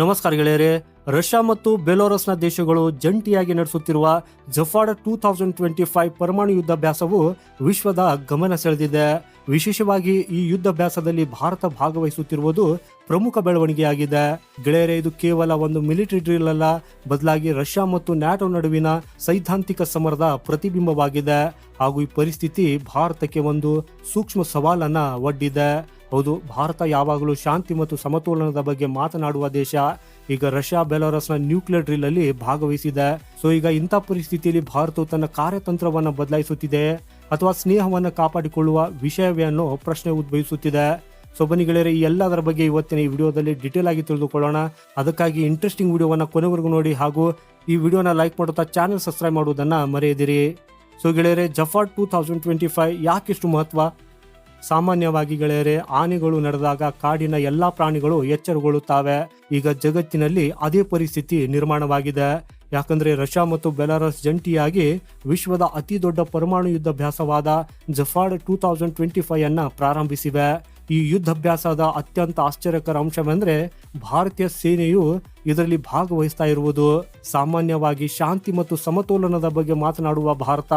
ನಮಸ್ಕಾರ ಗೆಳೆಯರೆ. ರಷ್ಯಾ ಮತ್ತು ಬೆಲೋರಸ್ನ ದೇಶಗಳು ಜಂಟಿಯಾಗಿ ನಡೆಸುತ್ತಿರುವ Zapad two thousand twenty five ಪರಮಾಣು ಯುದ್ಧಾಭ್ಯಾಸವು ವಿಶ್ವದ ಗಮನ ಸೆಳೆದಿದೆ. ವಿಶೇಷವಾಗಿ ಈ ಯುದ್ಧಾಭ್ಯಾಸದಲ್ಲಿ ಭಾರತ ಭಾಗವಹಿಸುತ್ತಿರುವುದು ಪ್ರಮುಖ ಬೆಳವಣಿಗೆಯಾಗಿದೆ. ಗೆಳೆಯರೆ, ಇದು ಕೇವಲ ಒಂದು ಮಿಲಿಟರಿ ಡ್ರಿಲ್ ಅಲ್ಲ, ಬದಲಾಗಿ ರಷ್ಯಾ ಮತ್ತು ನ್ಯಾಟೋ ನಡುವಿನ ಸೈದ್ಧಾಂತಿಕ ಸಮರದ ಪ್ರತಿಬಿಂಬವಾಗಿದೆ. ಹಾಗೂ ಈ ಪರಿಸ್ಥಿತಿ ಭಾರತಕ್ಕೆ ಒಂದು ಸೂಕ್ಷ್ಮ ಸವಾಲನ್ನ ಒಡ್ಡಿದೆ. ಹೌದು, ಭಾರತ ಯಾವಾಗಲೂ ಶಾಂತಿ ಮತ್ತು ಸಮತೋಲನದ ಬಗ್ಗೆ ಮಾತನಾಡುವ ದೇಶ. ಈಗ ರಷ್ಯಾ, ಬೆಲಾರಸ್ನ ನ್ಯೂಕ್ಲಿಯರ್ ಡ್ರಿಲ್ ಅಲ್ಲಿ ಭಾಗವಹಿಸಿದೆ. ಸೊ ಈಗ ಇಂಥ ಪರಿಸ್ಥಿತಿಯಲ್ಲಿ ಭಾರತವು ತನ್ನ ಕಾರ್ಯತಂತ್ರವನ್ನು ಬದಲಾಯಿಸುತ್ತಿದೆ ಅಥವಾ ಸ್ನೇಹವನ್ನು ಕಾಪಾಡಿಕೊಳ್ಳುವ ವಿಷಯವೇ ಅನ್ನೋ ಪ್ರಶ್ನೆ ಉದ್ಭವಿಸುತ್ತಿದೆ. ಸೊ ಬನ್ನಿ ಗೆಳೆಯರೆ ಈ ಎಲ್ಲದರ ಬಗ್ಗೆ ಇವತ್ತಿನ ಈ ವಿಡಿಯೋದಲ್ಲಿ ಡೀಟೇಲ್ ಆಗಿ ತಿಳಿದುಕೊಳ್ಳೋಣ. ಅದಕ್ಕಾಗಿ ಇಂಟ್ರೆಸ್ಟಿಂಗ್ ವಿಡಿಯೋವನ್ನು ಕೊನೆವರೆಗೂ ನೋಡಿ ಹಾಗೂ ಈ ವಿಡಿಯೋನ ಲೈಕ್ ಮಾಡುತ್ತಾ ಚಾನೆಲ್ ಸಬ್ಸ್ಕ್ರೈಬ್ ಮಾಡುವುದನ್ನು ಮರೆಯದಿರಿ. ಸೊ ಗೆಳೆಯರೆ Zapad two thousand twenty five ಯಾಕಿಷ್ಟು ಮಹತ್ವ? ಸಾಮಾನ್ಯವಾಗಿ ಗೆಳೆಯರೆ, ಆನೆಗಳು ನಡೆದಾಗ ಕಾಡಿನ ಎಲ್ಲಾ ಪ್ರಾಣಿಗಳು ಎಚ್ಚರಗೊಳ್ಳುತ್ತವೆ. ಈಗ ಜಗತ್ತಿನಲ್ಲಿ ಅದೇ ಪರಿಸ್ಥಿತಿ ನಿರ್ಮಾಣವಾಗಿದೆ. ಯಾಕಂದ್ರೆ ರಷ್ಯಾ ಮತ್ತು ಬೆಲಾರಸ್ ಜಂಟಿಯಾಗಿ ವಿಶ್ವದ ಅತಿ ದೊಡ್ಡ ಪರಮಾಣು ಯುದ್ಧಾಭ್ಯಾಸವಾದ Zapad two thousand twenty five ಅನ್ನ ಪ್ರಾರಂಭಿಸಿವೆ. ಈ ಯುದ್ಧಾಭ್ಯಾಸದ ಅತ್ಯಂತ ಆಶ್ಚರ್ಯಕರ ಅಂಶವೆಂದ್ರೆ ಭಾರತೀಯ ಸೇನೆಯು ಇದರಲ್ಲಿ ಭಾಗವಹಿಸ್ತಾ ಇರುವುದು. ಸಾಮಾನ್ಯವಾಗಿ ಶಾಂತಿ ಮತ್ತು ಸಮತೋಲನದ ಬಗ್ಗೆ ಮಾತನಾಡುವ ಭಾರತ,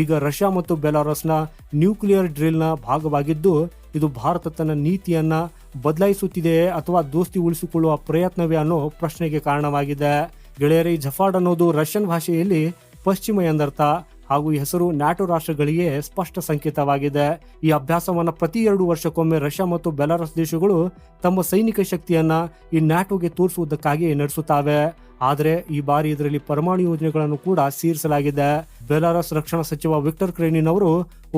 ಈಗ ರಷ್ಯಾ ಮತ್ತು ಬೆಲಾರಸ್ನ ನ್ಯೂಕ್ಲಿಯರ್ ಡ್ರಿಲ್ನ ಭಾಗವಾಗಿದ್ದು, ಇದು ಭಾರತ ತನ್ನ ನೀತಿಯನ್ನ ಬದಲಾಯಿಸುತ್ತಿದೆಯೇ ಅಥವಾ ದೋಸ್ತಿ ಉಳಿಸಿಕೊಳ್ಳುವ ಪ್ರಯತ್ನವೇ ಅನ್ನೋ ಪ್ರಶ್ನೆಗೆ ಕಾರಣವಾಗಿದೆ. ಗೆಳೆಯರಿ ಜಫಾಡ್ ಅನ್ನೋದು ರಷ್ಯನ್ ಭಾಷೆಯಲ್ಲಿ ಪಶ್ಚಿಮ ಎಂದರ್ಥ. ಹಾಗೂ ಹೆಸರು ನ್ಯಾಟೋ ರಾಷ್ಟ್ರಗಳಿಗೆ ಸ್ಪಷ್ಟ ಸಂಕೇತವಾಗಿದೆ. ಈ ಅಭ್ಯಾಸವನ್ನು ಪ್ರತಿ ಎರಡು ವರ್ಷಕ್ಕೊಮ್ಮೆ ರಷ್ಯಾ ಮತ್ತು ಬೆಲಾರಸ್ ದೇಶಗಳು ತಮ್ಮ ಸೈನಿಕ ಶಕ್ತಿಯನ್ನ ಈ ನ್ಯಾಟೋಗೆ ತೋರಿಸುವುದಕ್ಕಾಗಿ ನಡೆಸುತ್ತವೆ. ಆದರೆ ಈ ಬಾರಿ ಇದರಲ್ಲಿ ಪರಮಾಣು ಯೋಜನೆಗಳನ್ನು ಕೂಡ ಸೇರಿಸಲಾಗಿದೆ. ಬೆಲಾರಸ್ ರಕ್ಷಣಾ ಸಚಿವ ವಿಕ್ಟರ್ ಕ್ರೇನಿನ್ ಅವರು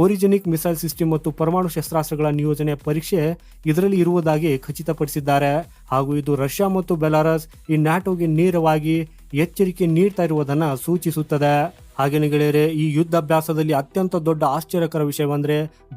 ಓರಿಜೆನಿಕ್ ಮಿಸೈಲ್ ಸಿಸ್ಟಮ್ ಮತ್ತು ಪರಮಾಣು ಶಸ್ತ್ರಾಸ್ತ್ರಗಳ ನಿಯೋಜನೆ ಪರೀಕ್ಷೆ ಇದರಲ್ಲಿ ಇರುವುದಾಗಿ ಖಚಿತಪಡಿಸಿದ್ದಾರೆ. ಹಾಗೂ ಇದು ರಷ್ಯಾ ಮತ್ತು ಬೆಲಾರಸ್ ಈ ನ್ಯಾಟೋಗೆ ನೇರವಾಗಿ ಎಚ್ಚರಿಕೆ ನೀಡ್ತಾ ಇರುವುದನ್ನು ಸೂಚಿಸುತ್ತದೆ. ಹಾಗೇನೆ ಗೆಳೆಯರೆ, ಈ ಯುದ್ಧಾಭ್ಯಾಸದಲ್ಲಿ ಅತ್ಯಂತ ದೊಡ್ಡ ಆಶ್ಚರ್ಯಕರ ವಿಷಯವೆಂದರೆ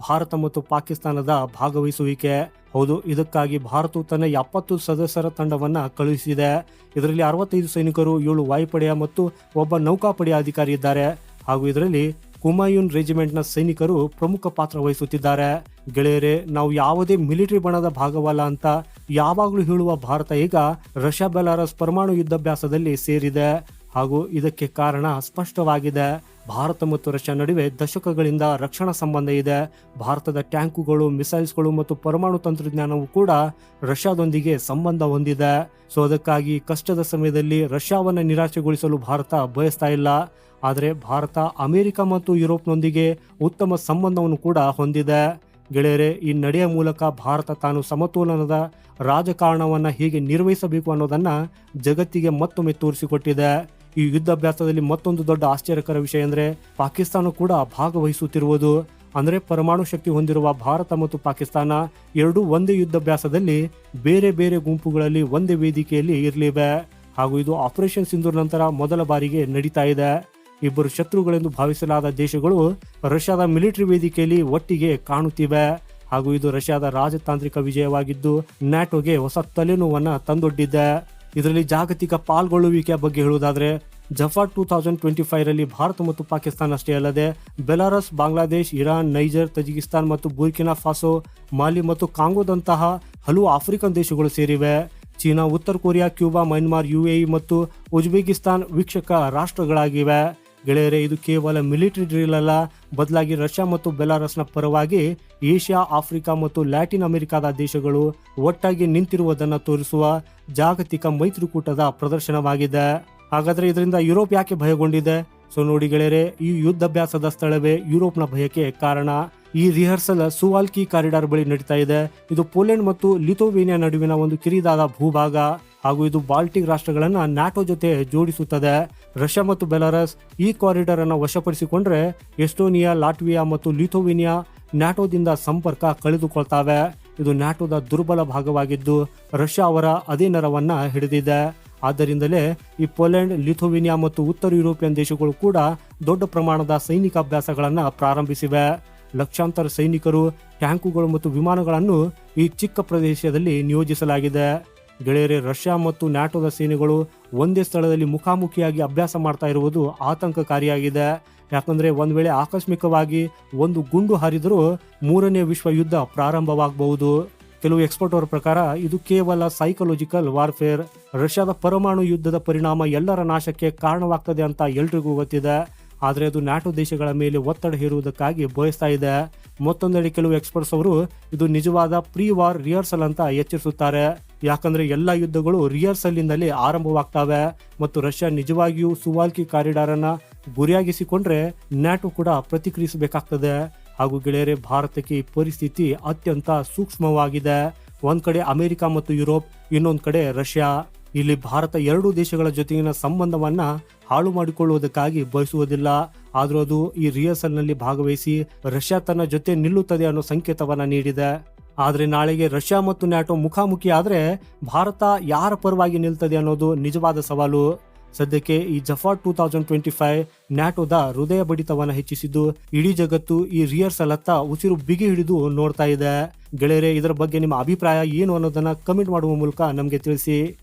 ಭಾರತ ಮತ್ತು ಪಾಕಿಸ್ತಾನದ ಭಾಗವಹಿಸುವಿಕೆ. ಹೌದು, ಇದಕ್ಕಾಗಿ ಭಾರತವು ತನ್ನ ಎಪ್ಪತ್ತು ಸದಸ್ಯರ ತಂಡವನ್ನು ಕಳುಹಿಸಿದೆ. ಇದರಲ್ಲಿ ಅರವತ್ತೈದು ಸೈನಿಕರು, ಏಳು ವಾಯುಪಡೆಯ ಮತ್ತು ಒಬ್ಬ ನೌಕಾಪಡೆಯ ಅಧಿಕಾರಿ ಇದ್ದಾರೆ. ಹಾಗೂ ಇದರಲ್ಲಿ ಕುಮಾಯೂನ್ ರೆಜಿಮೆಂಟ್ನ ಸೈನಿಕರು ಪ್ರಮುಖ ಪಾತ್ರ ವಹಿಸುತ್ತಿದ್ದಾರೆ. ಗೆಳೆಯರೆ, ನಾವು ಯಾವುದೇ ಮಿಲಿಟರಿ ಬಣದ ಭಾಗವಲ್ಲ ಅಂತ ಯಾವಾಗಲೂ ಹೇಳುವ ಭಾರತ ಈಗ ರಷ್ಯಾ ಬೆಲಾರಸ್ ಪರಮಾಣು ಯುದ್ಧಾಭ್ಯಾಸದಲ್ಲಿ ಸೇರಿದೆ. ಹಾಗೂ ಇದಕ್ಕೆ ಕಾರಣ ಸ್ಪಷ್ಟವಾಗಿದೆ. ಭಾರತ ಮತ್ತು ರಷ್ಯಾ ನಡುವೆ ದಶಕಗಳಿಂದ ರಕ್ಷಣಾ ಸಂಬಂಧ ಇದೆ. ಭಾರತದ ಟ್ಯಾಂಕುಗಳು, ಮಿಸೈಲ್ಸ್ಗಳು ಮತ್ತು ಪರಮಾಣು ತಂತ್ರಜ್ಞಾನವು ಕೂಡ ರಷ್ಯಾದೊಂದಿಗೆ ಸಂಬಂಧ ಹೊಂದಿದೆ. ಸೊ, ಅದಕ್ಕಾಗಿ ಕಷ್ಟದ ಸಮಯದಲ್ಲಿ ರಷ್ಯಾವನ್ನು ನಿರಾಶೆಗೊಳಿಸಲು ಭಾರತ ಬಯಸ್ತಾ ಇಲ್ಲ. ಆದರೆ ಭಾರತ, ಅಮೆರಿಕ ಮತ್ತು ಯುರೋಪ್ನೊಂದಿಗೆ ಉತ್ತಮ ಸಂಬಂಧವನ್ನು ಕೂಡ ಹೊಂದಿದೆ. ಗೆಳೆಯರೆ, ಈ ನಡೆಯ ಮೂಲಕ ಭಾರತ ತಾನು ಸಮತೋಲನದ ರಾಜಕಾರಣವನ್ನು ಹೇಗೆ ನಿರ್ವಹಿಸಬೇಕು ಅನ್ನೋದನ್ನು ಜಗತ್ತಿಗೆ ಮತ್ತೊಮ್ಮೆ ತೋರಿಸಿಕೊಟ್ಟಿದೆ. ಈ ಯುದ್ಧಾಭ್ಯಾಸದಲ್ಲಿ ಮತ್ತೊಂದು ದೊಡ್ಡ ಆಶ್ಚರ್ಯಕರ ವಿಷಯ ಅಂದ್ರೆ ಪಾಕಿಸ್ತಾನ ಕೂಡ ಭಾಗವಹಿಸುತ್ತಿರುವುದು. ಅಂದ್ರೆ ಪರಮಾಣು ಶಕ್ತಿ ಹೊಂದಿರುವ ಭಾರತ ಮತ್ತು ಪಾಕಿಸ್ತಾನ ಎರಡೂ ಒಂದೇ ಯುದ್ಧಾಭ್ಯಾಸದಲ್ಲಿ ಬೇರೆ ಬೇರೆ ಗುಂಪುಗಳಲ್ಲಿ ಒಂದೇ ವೇದಿಕೆಯಲ್ಲಿ ಇರಲಿವೆ. ಹಾಗೂ ಇದು ಆಪರೇಷನ್ ಸಿಂಧೂರ್ ನಂತರ ಮೊದಲ ಬಾರಿಗೆ ನಡೀತಾ ಇದೆ. ಇಬ್ಬರು ಶತ್ರುಗಳೆಂದು ಭಾವಿಸಲಾದ ದೇಶಗಳು ರಷ್ಯಾದ ಮಿಲಿಟರಿ ವೇದಿಕೆಯಲ್ಲಿ ಒಟ್ಟಿಗೆ ಕಾಣುತ್ತಿವೆ. ಹಾಗೂ ಇದು ರಷ್ಯಾದ ರಾಜತಾಂತ್ರಿಕ ವಿಜಯವಾಗಿದ್ದು, ನ್ಯಾಟೋಗೆ ಹೊಸ ತಲೆನೋವನ್ನು ತಂದೊಡ್ಡಿದೆ. ಇದರಲ್ಲಿ ಜಾಗತಿಕ ಪಾಲ್ಗೊಳ್ಳುವಿಕೆಯ ಬಗ್ಗೆ ಹೇಳುವುದಾದರೆ, ಜಫಾ ಟೂ ತೌಸಂಡ್ ಟ್ವೆಂಟಿ ಫೈವ್ ರಲ್ಲಿ ಭಾರತ ಮತ್ತು ಪಾಕಿಸ್ತಾನ ಅಷ್ಟೇ ಅಲ್ಲದೆ, Belarus, Bangladesh, Iran, Niger, Tajikistan ಮತ್ತು ಬುರ್ಕಿನಾ ಫಾಸೋ, ಮಾಲಿ ಮತ್ತು ಕಾಂಗೋದಂತಹ ಹಲವು ಆಫ್ರಿಕನ್ ದೇಶಗಳು ಸೇರಿವೆ. ಚೀನಾ, ಉತ್ತರ ಕೊರಿಯಾ, ಕ್ಯೂಬಾ, ಮ್ಯಾನ್ಮಾರ್, ಯುಎಇ ಮತ್ತು ಉಜ್ಬೇಕಿಸ್ತಾನ್ ವೀಕ್ಷಕ ರಾಷ್ಟ್ರಗಳಾಗಿವೆ. ಗೆಳೆಯರೆ, ಇದು ಕೇವಲ ಮಿಲಿಟರಿ ಡ್ರಿಲ್ ಅಲ್ಲ. ಬದಲಾಗಿ ರಷ್ಯಾ ಮತ್ತು ಬೆಲಾರಸ್ನ ಪರವಾಗಿ ಏಷ್ಯಾ, ಆಫ್ರಿಕಾ ಮತ್ತು ಲ್ಯಾಟಿನ್ ಅಮೆರಿಕಾದ ದೇಶಗಳು ಒಟ್ಟಾಗಿ ನಿಂತಿರುವುದನ್ನು ತೋರಿಸುವ ಜಾಗತಿಕ ಮೈತ್ರಿಕೂಟದ ಪ್ರದರ್ಶನವಾಗಿದೆ. ಹಾಗಾದರೆ ಇದರಿಂದ ಯುರೋಪ್ ಯಾಕೆ ಭಯಗೊಂಡಿದೆ? ಸೊ ನೋಡಿ ಗೆಳೆಯರೆ, ಈ ಯುದ್ಧಾಭ್ಯಾಸದ ಸ್ಥಳವೇ ಯುರೋಪ್ನ ಭಯಕ್ಕೆ ಕಾರಣ. ಈ ರಿಹರ್ಸಲ್ ಸುವಾಲ್ಕಿ ಕಾರಿಡಾರ್ ಬಳಿ ನಡೀತಾ ಇದೆ. ಇದು ಪೋಲೆಂಡ್ ಮತ್ತು ಲಿಥೋವೇನಿಯಾ ನಡುವಿನ ಒಂದು ಕಿರಿದಾದ ಭೂಭಾಗ. ಹಾಗೂ ಇದು ಬಾಲ್ಟಿಕ್ ರಾಷ್ಟ್ರಗಳನ್ನು ನ್ಯಾಟೋ ಜೊತೆ ಜೋಡಿಸುತ್ತದೆ. ರಷ್ಯಾ ಮತ್ತು ಬೆಲಾರಸ್ ಈ ಕಾರಿಡಾರ್ ಅನ್ನು ವಶಪಡಿಸಿಕೊಂಡ್ರೆ ಎಸ್ಟೋನಿಯಾ, ಲಾಟ್ವಿಯಾ ಮತ್ತು ಲಿಥೋವಿನಿಯಾ ನ್ಯಾಟೋದಿಂದ ಸಂಪರ್ಕ ಕಳೆದುಕೊಳ್ತಾವೆ. ಇದು ನ್ಯಾಟೋದ ದುರ್ಬಲ ಭಾಗವಾಗಿದ್ದು ರಷ್ಯಾ ಅವರ ಅದೇ ನರವನ್ನ ಹಿಡಿದಿದೆ. ಆದ್ದರಿಂದಲೇ ಈ ಪೋಲೆಂಡ್, ಲಿಥೋವಿನಿಯಾ ಮತ್ತು ಉತ್ತರ ಯುರೋಪಿಯನ್ ದೇಶಗಳು ಕೂಡ ದೊಡ್ಡ ಪ್ರಮಾಣದ ಸೈನಿಕ ಅಭ್ಯಾಸಗಳನ್ನು ಪ್ರಾರಂಭಿಸಿವೆ. ಲಕ್ಷಾಂತರ ಸೈನಿಕರು, ಟ್ಯಾಂಕುಗಳು ಮತ್ತು ವಿಮಾನಗಳನ್ನು ಈ ಚಿಕ್ಕ ಪ್ರದೇಶದಲ್ಲಿ ನಿಯೋಜಿಸಲಾಗಿದೆ. ಗೆಳೆಯರೆ, ರಷ್ಯಾ ಮತ್ತು ನ್ಯಾಟೋದ ಸೇನೆಗಳು ಒಂದೇ ಸ್ಥಳದಲ್ಲಿ ಮುಖಾಮುಖಿಯಾಗಿ ಅಭ್ಯಾಸ ಮಾಡ್ತಾ ಇರುವುದು ಆತಂಕಕಾರಿಯಾಗಿದೆ. ಯಾಕಂದ್ರೆ ಒಂದ್ ವೇಳೆ ಆಕಸ್ಮಿಕವಾಗಿ ಒಂದು ಗುಂಡು ಹಾರಿದರೂ ಮೂರನೇ ವಿಶ್ವ ಯುದ್ಧ ಪ್ರಾರಂಭವಾಗಬಹುದು. ಕೆಲವು ಎಕ್ಸ್ಪರ್ಟ್ ಅವರ ಪ್ರಕಾರ ಇದು ಕೇವಲ ಸೈಕಲಾಜಿಕಲ್ ವಾರ್ಫೇರ್ ರಷ್ಯಾದ ಪರಮಾಣು ಯುದ್ಧದ ಪರಿಣಾಮ ಎಲ್ಲರ ನಾಶಕ್ಕೆ ಕಾರಣವಾಗ್ತದೆ ಅಂತ ಎಲ್ರಿಗೂ ಗೊತ್ತಿದೆ. ಆದರೆ ಅದು ನ್ಯಾಟೋ ದೇಶಗಳ ಮೇಲೆ ಒತ್ತಡ ಹೇರುವುದಕ್ಕಾಗಿ ಬಯಸ್ತಾ ಇದೆ. ಮತ್ತೊಂದೆಡೆ ಕೆಲವು ಎಕ್ಸ್ಪರ್ಟ್ಸ್ ಅವರು ಇದು ನಿಜವಾದ ಪ್ರೀ ವಾರ್ ರಿಹರ್ಸಲ್ ಅಂತ ಎಚ್ಚರಿಸುತ್ತಾರೆ. ಯಾಕಂದ್ರೆ ಎಲ್ಲಾ ಯುದ್ಧಗಳು ರಿಹರ್ಸಲ್ ಇಂದಲೇ ಆರಂಭವಾಗ್ತವೆ ಮತ್ತು ರಷ್ಯಾ ನಿಜವಾಗಿಯೂ ಸುವಾಲ್ಕಿ ಕಾರಿಡಾರ್ ಅನ್ನ ಗುರಿಯಾಗಿಸಿಕೊಂಡ್ರೆ ನ್ಯಾಟೋ ಕೂಡ ಪ್ರತಿಕ್ರಿಯಿಸಬೇಕಾಗ್ತದೆ. ಹಾಗೂ ಗೆಳೆಯರೆ, ಭಾರತಕ್ಕೆ ಈ ಪರಿಸ್ಥಿತಿ ಅತ್ಯಂತ ಸೂಕ್ಷ್ಮವಾಗಿದೆ. ಒಂದ್ ಕಡೆ ಅಮೆರಿಕ ಮತ್ತು ಯುರೋಪ್, ಇನ್ನೊಂದ್ ಕಡೆ ರಷ್ಯಾ. ಇಲ್ಲಿ ಭಾರತ ಎರಡೂ ದೇಶಗಳ ಜೊತೆಗಿನ ಸಂಬಂಧವನ್ನ ಹಾಳು ಮಾಡಿಕೊಳ್ಳುವುದಕ್ಕಾಗಿ ಬಯಸುವುದಿಲ್ಲ. ಆದರೂ ಅದು ಈ ರಿಹರ್ಸಲ್ನಲ್ಲಿ ಭಾಗವಹಿಸಿ ರಷ್ಯಾ ತನ್ನ ಜೊತೆ ನಿಲ್ಲುತ್ತದೆ ಅನ್ನೋ ಸಂಕೇತವನ್ನ ನೀಡಿದೆ. ಆದ್ರೆ ನಾಳೆಗೆ ರಷ್ಯಾ ಮತ್ತು ನ್ಯಾಟೋ ಮುಖಾಮುಖಿ ಆದರೆ ಭಾರತ ಯಾರ ಪರವಾಗಿ ನಿಲ್ತದೆ ಅನ್ನೋದು ನಿಜವಾದ ಸವಾಲು. ಸದ್ಯಕ್ಕೆ ಈ Zapad two thousand twenty five ನ್ಯಾಟೋದ ಹೃದಯ ಬಡಿತವನ್ನ ಹೆಚ್ಚಿಸಿದ್ದು, ಇಡೀ ಜಗತ್ತು ಈ ರಿಹರ್ಸಲ್ ಹತ್ತ ಉಸಿರು ಬಿಗಿ ಹಿಡಿದು ನೋಡ್ತಾ ಇದೆ. ಗೆಳೆಯರೆ, ಇದರ ಬಗ್ಗೆ ನಿಮ್ಮ ಅಭಿಪ್ರಾಯ ಏನು ಅನ್ನೋದನ್ನ ಕಮೆಂಟ್ ಮಾಡುವ ಮೂಲಕ ನಮಗೆ ತಿಳಿಸಿ.